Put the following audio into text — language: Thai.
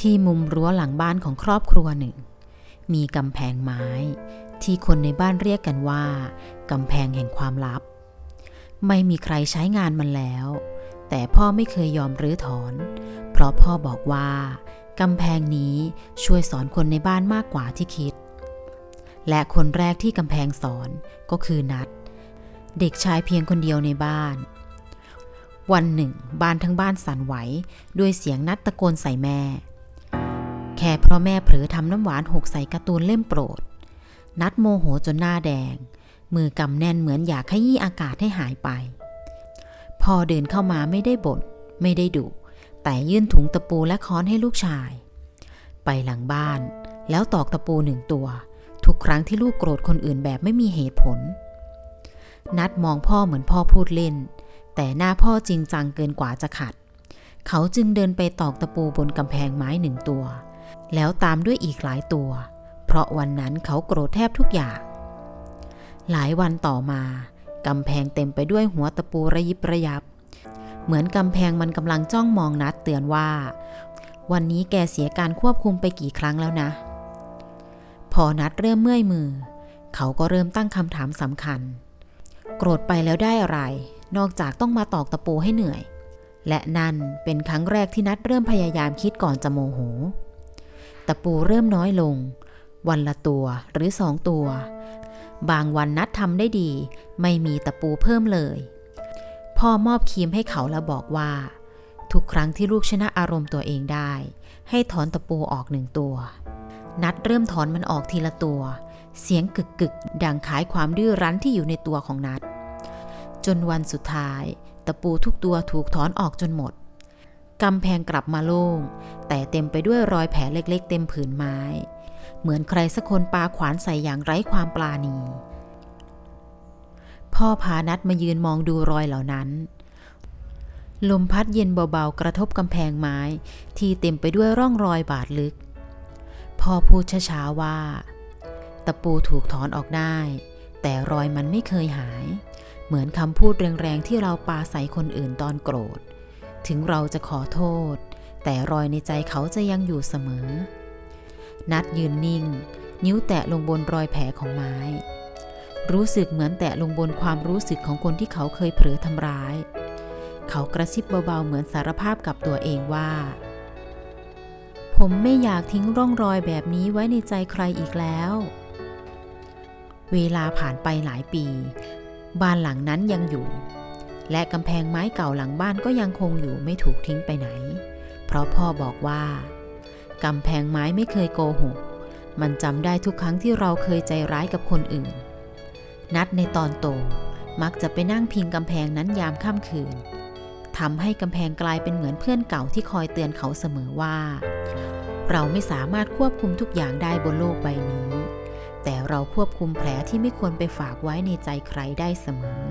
ที่มุมรั้วหลังบ้านของครอบครัวหนึ่ง มีกำแพงไม้ ที่คนในบ้านเรียกกันว่ากำแพงแห่งความลับ ไม่มีใครใช้งานมันแล้ว แต่พ่อไม่เคยยอมรื้อถอน เพราะพ่อบอกว่ากำแพงนี้ช่วยสอนคนในบ้านมากกว่าที่คิด และคนแรกที่กำแพงสอนก็คือนัด เด็กชายเพียงคนเดียวในบ้านวันหนึ่ง บ้านทั้งบ้านสั่นไหว ด้วยเสียงนัดตะโกนใส่แม่ แค่เพราะแม่เผลอทำน้ำหวานหกใส่การ์ตูนเล่มโปรด นัดโมโหจนหน้าแดง มือกำแน่นเหมือนอยากขยี้อากาศให้หายไป พอเดินเข้ามาไม่ได้บ่นไม่ได้ดุแต่ยื่นถุงตะปูและค้อนให้ลูกชาย ไปหลังบ้าน แล้วตอกตะปูหนึ่งตัว ทุกครั้งที่ลูกโกรธคนอื่นแบบไม่มีเหตุผล นัดมองพ่อเหมือนพ่อพูดเล่น แต่หน้าพ่อจริงจังเกินกว่าจะขัด เขาจึงเดินไปตอกตะปูบนกำแพงไม้หนึ่งตัว แล้วตามด้วยอีกหลายตัว เพราะวันนั้นเขาโกรธแทบทุกอย่าง หลายวันต่อมากำแพงเต็มไปด้วยหัวตะปูระยิบระยับ เหมือนกำแพงมันกำลังจ้องมองนัดเตือนว่า วันนี้แกเสียการควบคุมไปกี่ครั้งแล้วนะ พอนัดเริ่มเมื่อยมือ เขาก็เริ่มตั้งคำถามสำคัญ โกรธไปแล้วได้อะไร นอกจากต้องมาตอกตะปูให้เหนื่อย และนั่นเป็นครั้งแรกที่นัดเริ่มพยายามคิดก่อนจะโมโห ตะปูเริ่มน้อยลง วันละตัวหรือสองตัว บางวันนัดทำได้ดี ไม่มีตะปูเพิ่มเลย พ่อมอบครีมให้เขาแล้วบอกว่า ทุกครั้งที่ลูกชนะอารมณ์ตัวเองได้ ให้ถอนตะปูออกหนึ่งตัว นัดเริ่มถอนมันออกทีละตัว เสียงกึกกึกดังขายความดื้อรั้นที่อยู่ในตัวของนัด จนวันสุดท้าย ตะปูทุกตัวถูกถอนออกจนหมด กำแพงกลับมาโล่ง แต่เต็มไปด้วยรอยแผลเล็กๆ เต็มผืนไม้ เหมือนใครสักคนปาขวานใส่อย่างไร้ความปราณี พ่อพานัดมายืนมองดูรอยเหล่านั้น ลมพัดเย็นเบาๆ กระทบกำแพงไม้ ที่เต็มไปด้วยร่องรอยบาดลึก พ่อพูดช้าๆว่า ตะปูถูกถอนออกได้ แต่รอยมันไม่เคยหาย เหมือนคำพูดแรงๆที่เราปาใส่คนอื่นตอนโกรธ ถึงเราจะขอโทษ แต่รอยในใจเขาจะยังอยู่เสมอ นัดยืนนิ่ง นิ้วแตะลงบนรอยแผลของไม้ รู้สึกเหมือนแตะลงบนความรู้สึกของคนที่เขาเคยเผลอทำร้าย เขากระซิบเบาๆเหมือนสารภาพกับตัวเองว่า ผมไม่อยากทิ้งร่องรอยแบบนี้ไว้ในใจใครอีกแล้ว เวลาผ่านไปหลายปี บ้านหลังนั้นยังอยู่ และกำแพงไม้เก่าหลังบ้านก็ยังคงอยู่ไม่ถูกทิ้งไปไหน เพราะพ่อบอกว่ากำแพงไม้ไม่เคยโกหก มันจำได้ทุกครั้งที่เราเคยใจร้ายกับคนอื่น นัดในตอนโตมักจะไปนั่งพิงกำแพงนั้นยามค่ำคืนทำให้กำแพงกลายเป็นเหมือนเพื่อนเก่าที่คอยเตือนเขาเสมอว่า เราไม่สามารถควบคุมทุกอย่างได้บนโลกใบนี้ แต่เราควบคุมแผลที่ไม่ควรไปฝากไว้ในใจใครได้เสมอ